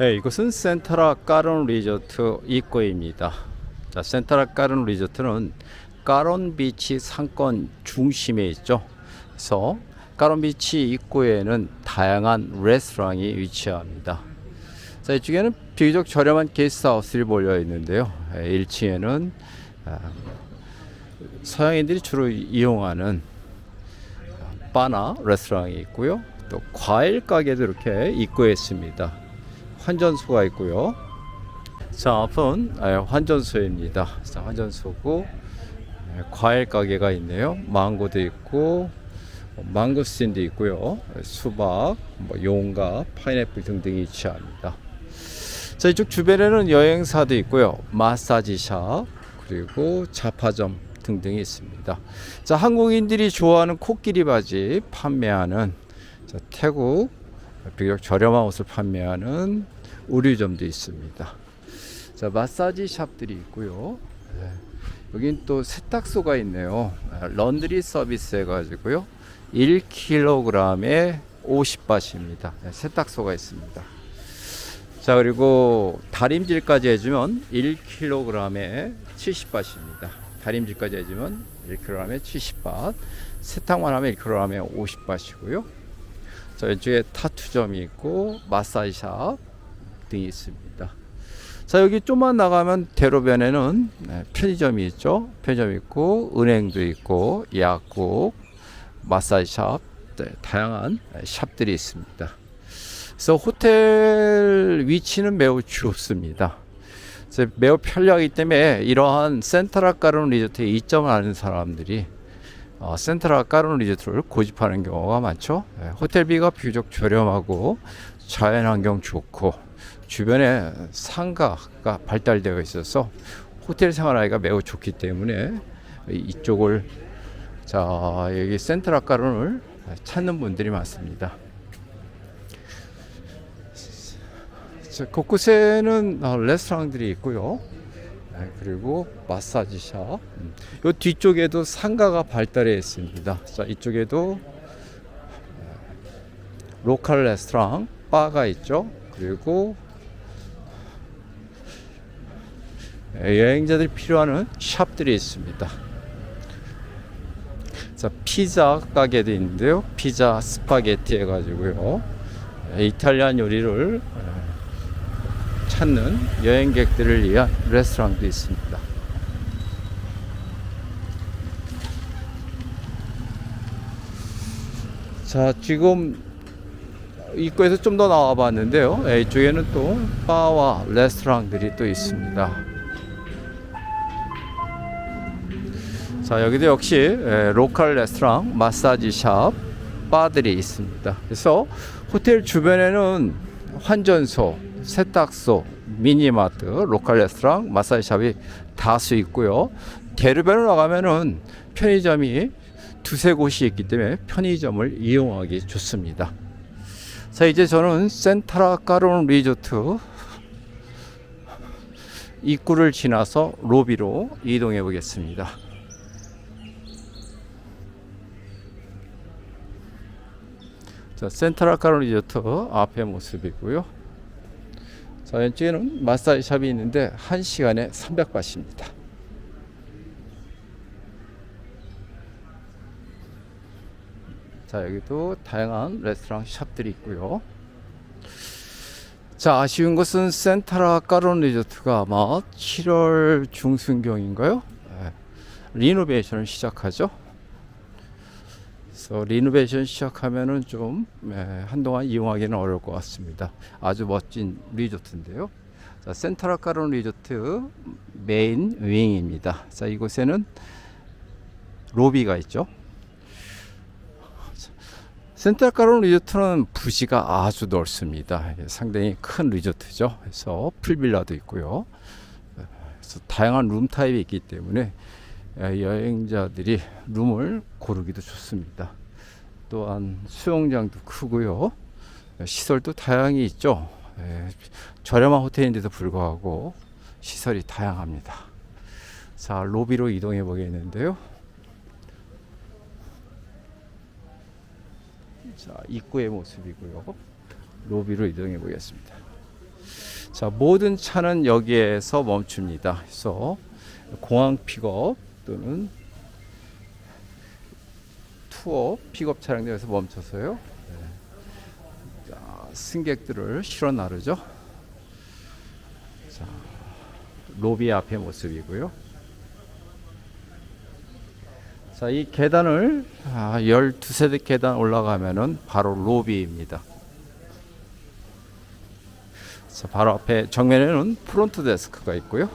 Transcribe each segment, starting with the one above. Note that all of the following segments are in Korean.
네, 이곳은 센트라 까론 리조트 입구입니다. 자, 센트라 까론 리조트는 까론 비치 상권 중심에 있죠. 그래서 까론 비치 입구에는 다양한 레스토랑이 위치합니다. 자, 이쪽에는 비교적 저렴한 게스트하우스를 몰려 있는데요. 1층에는 아, 서양인들이 주로 이용하는 바나 레스토랑이 있고요. 또 과일 가게도 이렇게 입구에 있습니다. 환전소가 있고요. 자, 앞은 예, 환전소입니다. 자, 환전소고 예, 과일 가게가 있네요. 망고도 있고 망고스틴도 있고요. 수박, 뭐 용과 파인애플 등등이 위치합니다. 자, 이쪽 주변에는 여행사도 있고요. 마사지샵 그리고 자파점 등등이 있습니다. 자, 한국인들이 좋아하는 코끼리 바지 판매하는 자, 태국 비교적 저렴한 옷을 판매하는 의류점도 있습니다. 자, 마사지 샵들이 있고요. 네. 여긴 또 세탁소가 있네요. 아, 런드리 서비스 해가지고요. 1kg에 50바트입니다. 네, 세탁소가 있습니다. 자, 그리고 다림질까지 해주면 1kg에 70바트입니다. 다림질까지 해주면 1kg에 70바트. 세탁만 하면 1kg에 50바트이고요. 자, 왼쪽에 타투점이 있고 마사지샵 등이 있습니다. 자, 여기 좀만 나가면 대로변에는 네, 편의점이 있죠. 편의점 있고 은행도 있고 약국, 마사지샵, 네, 다양한 샵들이 있습니다. 그래서 호텔 위치는 매우 좋습니다. 매우 편리하기 때문에 이러한 센트라 까르는 리조트에 이점을 아는 사람들이 어, 센트라 까르는 리조트를 고집하는 경우가 많죠. 예, 호텔비가 비교적 저렴하고 자연환경 좋고 주변에 상가가 발달되어 있어서 호텔 생활하기가 매우 좋기 때문에 이쪽을 자 여기 센트라 까르를 찾는 분들이 많습니다. 자, 곳곳에는 어, 레스토랑들이 있고요. 네, 그리고 마사지샵. 음. 요 뒤쪽에도 상가가 발달해 있습니다. 자, 이쪽에도 어, 로컬 레스토랑 바가 있죠. 그리고 예, 여행자들이 필요한 샵들이 있습니다. 자, 피자 가게도 있는데요. 피자 스파게티 해가지고요. 예, 이탈리안 요리를 예, 찾는 여행객들을 위한 레스토랑도 있습니다. 자, 지금 입구에서 좀 더 나와 봤는데요. 예, 이쪽에는 또 바와 레스토랑들이 또 있습니다. 자, 여기도 역시 예, 로컬 레스토랑, 마사지 샵, 바들이 있습니다. 그래서 호텔 주변에는 환전소, 세탁소, 미니마트, 로컬 레스토랑, 마사지 샵이 다수 있고요. 대로변으로 나가면은 편의점이 두세 곳이 있기 때문에 편의점을 이용하기 좋습니다. 자, 이제 저는 센타라 까론 리조트 입구를 지나서 로비로 이동해 보겠습니다. 자, 센트럴 카론 리조트 앞의 모습이고요. 자, 왼쪽에는 마사지 샵이 있는데 1시간에 300바트입니다. 자, 여기도 다양한 레스토랑 샵들이 있고요. 자, 아쉬운 것은 센타라 까론 리조트가 아마 7월 중순경인가요? 네. 리노베이션을 시작하죠. 그래서 리노베이션 시작하면은 좀 예, 한동안 이용하기는 어려울 것 같습니다. 아주 멋진 리조트인데요. 자, 센트럴 카론 리조트 메인 윙입니다. 자, 이곳에는 로비가 있죠. 센트럴 카론 리조트는 부지가 아주 넓습니다. 예, 상당히 큰 리조트죠. 그래서 풀빌라도 있고요. 그래서 다양한 룸 타입이 있기 때문에 예, 여행자들이 룸을 고르기도 좋습니다. 또한 수영장도 크고요. 시설도 다양히 있죠. 예, 저렴한 호텔인데도 불구하고 시설이 다양합니다. 자, 로비로 이동해 보겠는데요. 자, 입구의 모습이고요. 로비로 이동해 보겠습니다. 자, 모든 차는 여기에서 멈춥니다. 그래서 공항 픽업 또는 투어 픽업 차량들에서 멈춰서요. 네. 자, 승객들을 실어 나르죠. 자, 로비 앞의 모습이고요. 자, 이 계단을 아, 12세대 계단 올라가면은 바로 로비입니다. 자, 바로 앞에 정면에는 프론트 데스크가 있고요.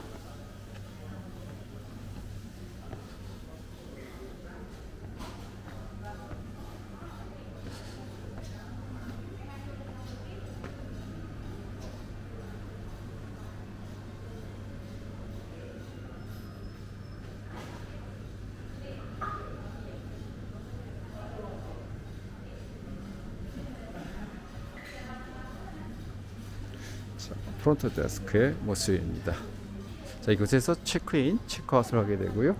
프론트 데스크의 모습입니다. 자, 이곳에서 체크인, 체크아웃을 하게 되고요.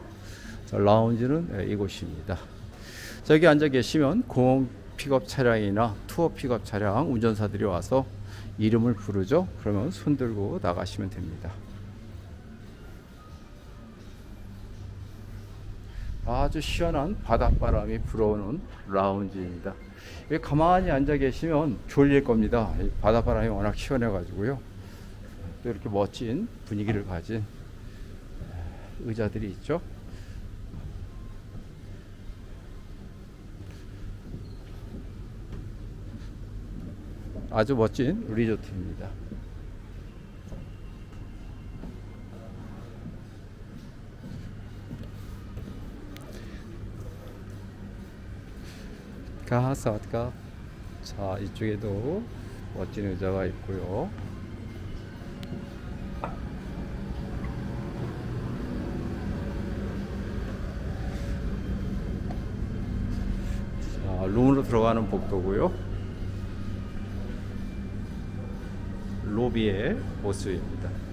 자, 라운지는 예, 이곳입니다. 자, 여기 앉아 계시면 공항 픽업 차량이나 투어 픽업 차량 운전사들이 와서 이름을 부르죠. 그러면 손 들고 나가시면 됩니다. 아주 시원한 바닷바람이 불어오는 라운지입니다. 여기 가만히 앉아 계시면 졸릴 겁니다. 이 바닷바람이 워낙 시원해가지고요. 또 이렇게 멋진 분위기를 가진 의자들이 있죠. 아주 멋진 리조트입니다. 가사가 자 이쪽에도 멋진 의자가 있고요. 자 룸으로 들어가는 복도고요. 로비의 모습입니다.